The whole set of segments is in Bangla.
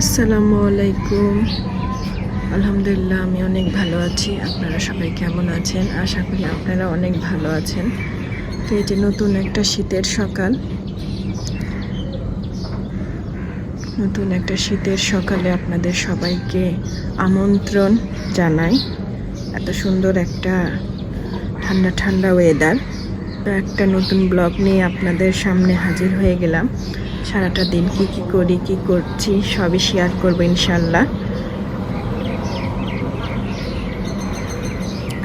আসসালামু আলাইকুম। আলহামদুলিল্লাহ, আমি অনেক ভালো আছি। আপনারা সবাই কেমন আছেন? আশা করি আপনারা অনেক ভালো আছেন। তো যে নতুন একটা শীতের সকাল। নতুন একটা শীতের সকালে আপনাদের সবাইকে আমন্ত্রণ জানাই। এত সুন্দর একটা ঠান্ডা ঠান্ডা ওয়েদার তো একটা নতুন ব্লগ নিয়ে আপনাদের সামনে হাজির হয়ে গেলাম। সারাটা দিন কি কি করি, কি করছি, সবই শেয়ার করব ইনশাল্লাহ।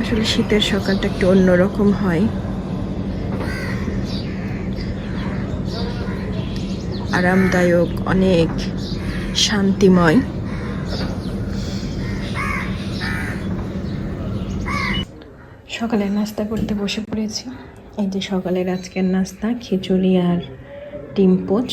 আসলে শীতের সকালটা একটু অন্যরকম হয়। আরামদায়ক, অনেক শান্তিময়। সকালের নাস্তা করতে বসে পড়েছি। এই যে সকালের আজকের নাস্তা, খিচুড়ি আর ডিম পোচ।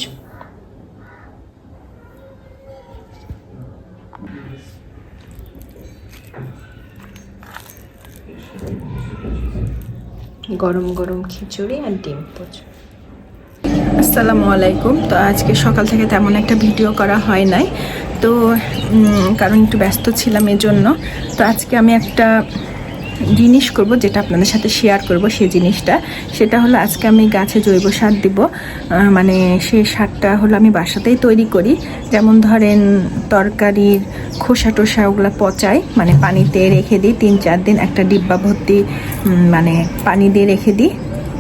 গরম গরম খিচুড়ি আর ডিম পোচ। আসসালামু আলাইকুম। তো আজকে সকাল থেকে তেমন একটা ভিডিও করা হয় নাই। তো কারণ একটু ব্যস্ত ছিলাম এজন্য। তো আজকে আমি একটা জিনিস করব, যেটা আপনাদের সাথে শেয়ার করব সেই জিনিসটা। সেটা হলো আজকে আমি গাছে জৈব সার দিব। মানে সেই সারটা হলো আমি বাসাতেই তৈরি করি। যেমন ধরেন তরকারির খোসা টোসা ওগুলো পচাই মানে পানিতে রেখে দিই। তিন চার দিন একটা ডিব্বা ভর্তি মানে পানি দিয়ে রেখে দিই।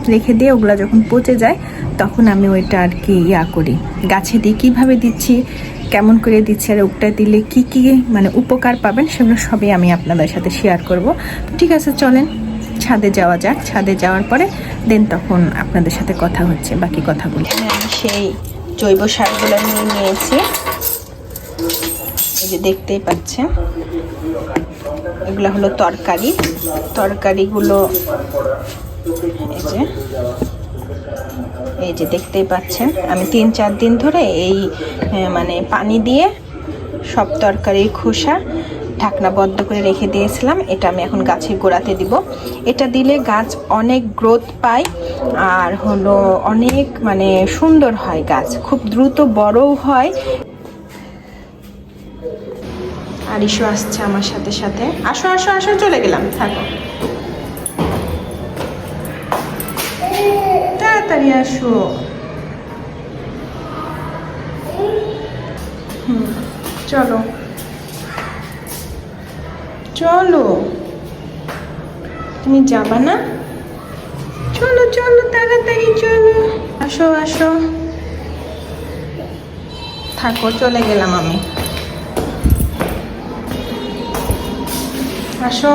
রেখে দিয়ে ওগুলো যখন পচে যায়, তখন আমি ওইটা আর কি ইয়া করি। গাছে দিই কীভাবে দিচ্ছি? কেমন করে দিচ্ছে আর ওটা দিলে কি কি মানে উপকার পাবেন সেগুলো সবই আমি আপনাদের সাথে শেয়ার করব। তো ঠিক আছে, চলেন, ছাদে যাওয়া যাক। ছাদে যাওয়ার পরে দেন তখন আপনাদের সাথে কথা হচ্ছে, বাকি কথা বলি আমি সেই জৈব সারগুলো নিয়ে নিয়েছি। এই যে দেখতেই পাচ্ছেন, এগুলো হলো তরকারি। তরকারিগুলো, এই যে এই যে দেখতেই পাচ্ছেন, আমি তিন চার দিন ধরে এই মানে পানি দিয়ে সব তরকারির খোসা, ঢাকনা বদ্ধ করে রেখে দিয়েছিলাম। এটা আমি এখন গাছের গোড়াতে দিব। এটা দিলে গাছ অনেক গ্রোথ পায় আর হলো অনেক মানে সুন্দর হয় গাছ। খুব দ্রুত বড়ও হয়। আর ইস্যু আসছে আমার সাথে সাথে। আসো আসো আসো, চলে গেলাম। থাকো। তাড়াতাড়ি আসো। চলো। চলো। তুমি যাবা না? চলো চলো, তাড়াতাড়ি চলো। আসো আসো। থাকো, চলে গেলাম আমি। আসো।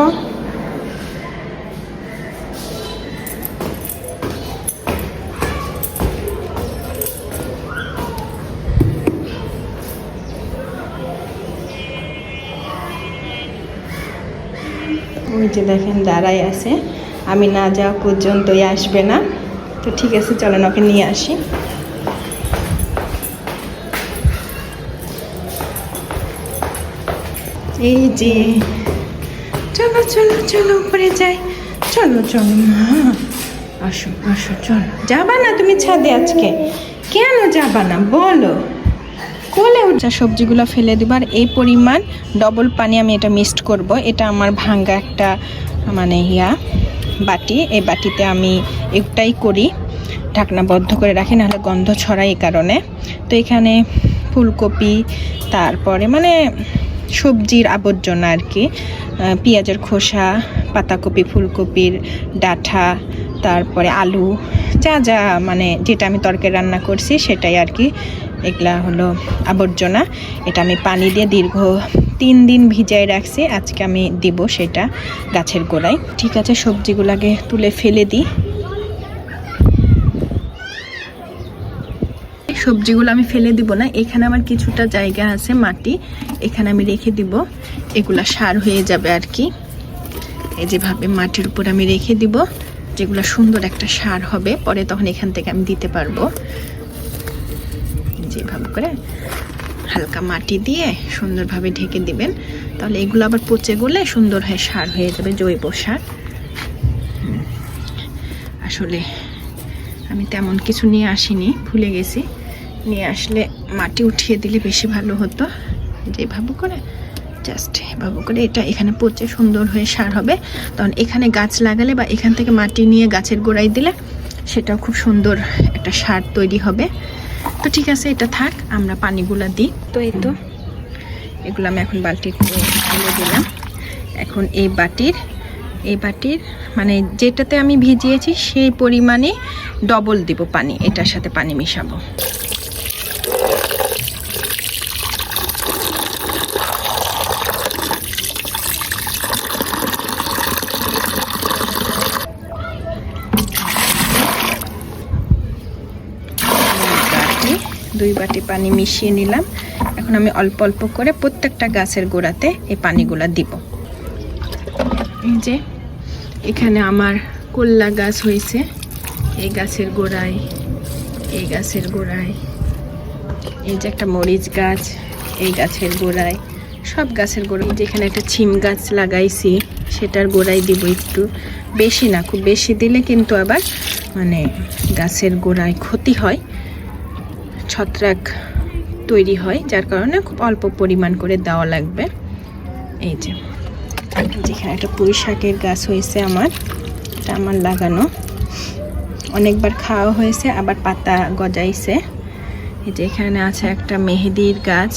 ওই যে দেখেন দাঁড়াই আছে, আমি না যাওয়া পর্যন্তই আসবে না। তো ঠিক আছে, চলেন ওকে নিয়ে আসি। এই যে, চলো চলো চলো, উপরে যাই। চলো চলো, মা। আসো আসো, চলো। যাবা না তুমি ছাদে আজকে? কেন যাবা না? বলো। কোলে উঠা সবজিগুলো ফেলে দিব আর এই পরিমাণ ডবল পানি আমি এটা মিক্সড করব। এটা আমার ভাঙ্গা একটা মানে ইয়া বাটি। এই বাটিতে আমি একটাই করি। ঢাকনা বদ্ধ করে রাখি, নাহলে গন্ধ ছড়ায় এই কারণে। তো এখানে ফুলকপি, তারপরে মানে সবজির আবর্জনা আর কি। পেঁয়াজের খোসা, পাতাকপি, ফুলকপির ডাঁটা তারপরে আলু, যা যা মানে যেটা আমি তরকারি রান্না করছি সেটাই আর কি। এগুলা হলো আবর্জনা। এটা আমি পানি দিয়ে দীর্ঘ তিন দিন ভিজাই রাখছি। আজকে আমি দিব সেটা গাছের গোড়ায়। ঠিক আছে, সবজিগুলোকে তুলে ফেলে দিই। সবজিগুলো আমি ফেলে দিব না। এখানে আমার কিছুটা জায়গা আছে, মাটি। এখানে আমি রেখে দিব। এগুলা সার হয়ে যাবে আর কি। এই যেভাবে মাটির উপর আমি রেখে দিব, যেগুলো সুন্দর একটা সার হবে, পরে তখন এখান থেকে আমি দিতে পারব। যেভাবে করে। হালকা মাটি দিয়ে সুন্দরভাবে ঢেকে দিবেন। তাহলে এগুলো আবার পচে গলে সুন্দর হয়ে সার হয়ে যাবে, জৈব সার। আসলে আমি তেমন কিছু নিয়ে আসিনি, ভুলে গেছি। নিয়ে আসলে মাটি উঠিয়ে দিলে বেশি ভালো হতো। যেভাবে করে, জাস্ট এভাবে করে এটা এখানে পচে সুন্দর হয়ে সার হবে। তখন এখানে গাছ লাগালে বা এখান থেকে মাটি নিয়ে গাছের গোড়ায় দিলে সেটাও খুব সুন্দর একটা সার তৈরি হবে। তো ঠিক আছে, এটা থাক, আমরা পানিগুলো দিই। তো এই তো, এগুলো আমি এখন বালতিতে ফেলে দিলাম। এখন এই বাটির এই বাটির মানে যেটাতে আমি ভিজিয়েছি, সেই পরিমাণে ডবল দিব পানি, এটার সাথে পানি মিশাবো বাটি দুই বাটি পানি মিশিয়ে নিলাম। এখন আমি অল্প অল্প করে প্রত্যেকটা গাছের গোড়াতে এই পানিগুলা দিব। এই যে, এখানে আমার কল্লা গাছ হয়েছে। এই গাছের গোড়ায়, এই গাছের গোড়ায়। এই যে একটা মরিচ গাছ, এই গাছের গোড়ায়। সব গাছের গোড়ায়। যেখানে একটা ছিম গাছ লাগাইছি, সেটার গোড়ায় দিব একটু। বেশি না, খুব বেশি দিলে কিন্তু আবার মানে গাছের গোড়ায় ক্ষতি হয়। ছত্রাক তৈরি হয়, যার কারণে খুব অল্প পরিমাণ করে দেওয়া লাগবে। এই যে, যেখানে একটা পুঁই শাকের গাছ হয়েছে আমার, এটা আমার লাগানো। অনেকবার খাওয়া হয়েছে, আবার পাতা গজাইছে। এই যে এখানে আছে একটা মেহেদির গাছ।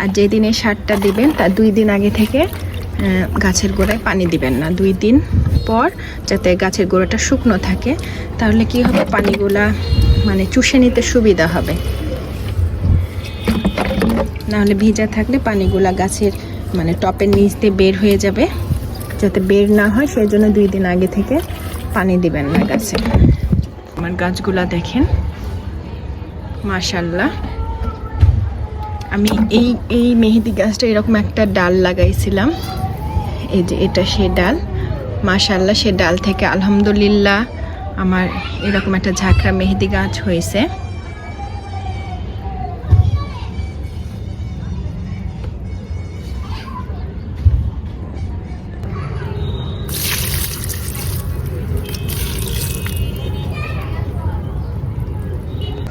আর যেদিন এই সারটা দিবেন তার দুই দিন আগে থেকে গাছের গোড়ায় পানি দিবেন না, দুই দিন। পর যাতে গাছের গোড়াটা শুকনো থাকে, তাহলে কি হবে? পানিগুলা মানে চুষে নিতে সুবিধা হবে। নাহলে ভিজা থাকলে পানিগুলা গাছের মানে টপের নিচ দিয়ে বের হয়ে যাবে, যাতে বের না হয় সেই জন্য দুই দিন আগে থেকে পানি দিবেন না গাছে। আমার গাছগুলা দেখেন মাশাল্লাহ আমি এই এই মেহেদি গাছটা এরকম একটা ডাল লাগাইছিলাম, এই যে এটা সে ডাল। মাশাল্লাহ সে ডাল থেকে আলহামদুলিল্লাহ আমার এরকম একটা ঝাঁকড়া মেহেদি গাছ হয়েছে।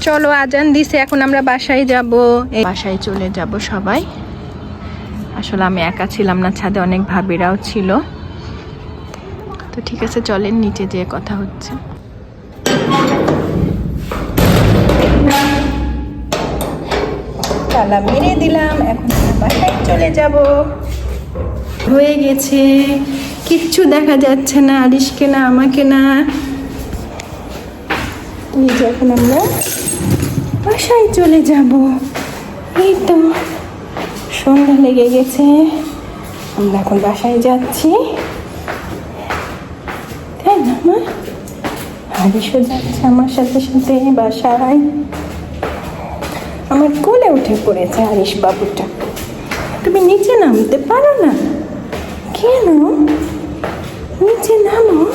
চলো, আজান দিছে, এখন আমরা বাসায় যাব। এই বাসায় চলে যাব সবাই। আসলে আমি একা ছিলাম না, ছাদে অনেক ভাবিরাও ছিল। তো ঠিক আছে চলেন নিচে যেয়ে কথা হচ্ছে। তালা মেরে দিলাম এখন বাসায় চলে যাব। হয়ে গেছে। কিচ্ছু দেখা যাচ্ছে না আরিশকে না আমাকে না। এই যে এখন আমরা বাসায় চলে যাব। এই তো সন্ধ্যা লেগে গেছে। আমরা এখন বাসায় যাচ্ছি। না মা যাচ্ছে আমার সাথে সাথে বাসায় আমার কোলে উঠে পড়েছে হারিস বাবুটা তুমি নিচে নামতে পারো না কেন? নিচে নামো।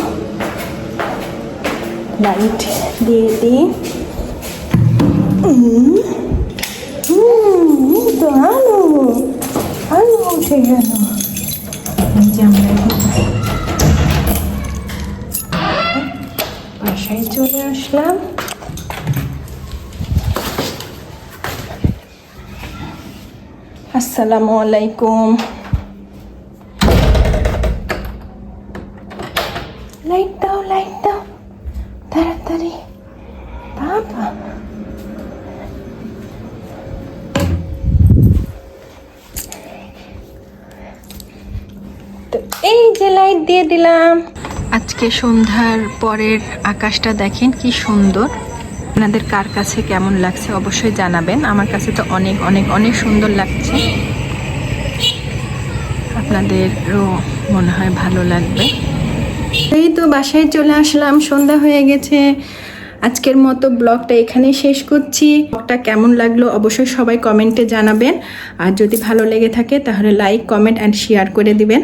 লাইট দিয়ে দিই তো আলো। আলো উঠে গেল। এই আসসালামু আলাইকুম। লাইট দাও লাইট দাও। তাড়াতাড়ি। বাবা। তো এই যে লাইট দিয়ে দিলাম। আজকে সন্ধ্যার পরের আকাশটা দেখেন কি সুন্দর। আপনাদের কার কাছে কেমন লাগছে অবশ্যই জানাবেন। আমার কাছে তো অনেক অনেক অনেক সুন্দর লাগছে। আপনাদেরও মনে হয় ভালো লাগবে। এই তো বাসায় চলে আসলাম, সন্ধ্যা হয়ে গেছে। আজকের মতো ব্লগটা এখানেই শেষ করছি। ব্লগটা কেমন লাগল অবশ্যই সবাই কমেন্টে জানাবেন। আর যদি ভালো লেগে থাকে তাহলে লাইক, কমেন্ট অ্যান্ড শেয়ার করে দিবেন।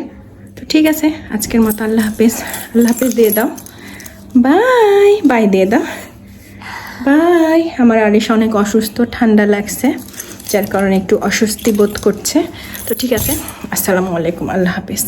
তো ঠিক আছে, আজকের মতো আল্লাহ হাফেজ। আল্লাহ হাফেজ দিয়ে দাও। বাই বাই দিয়ে দাও। বাই। আমার আরিশ অনেক অসুস্থ, ঠান্ডা লাগছে, যার কারণে একটু অস্বস্তি বোধ করছে। তো ঠিক আছে, আসসালামু আলাইকুম, আল্লাহ হাফেজ।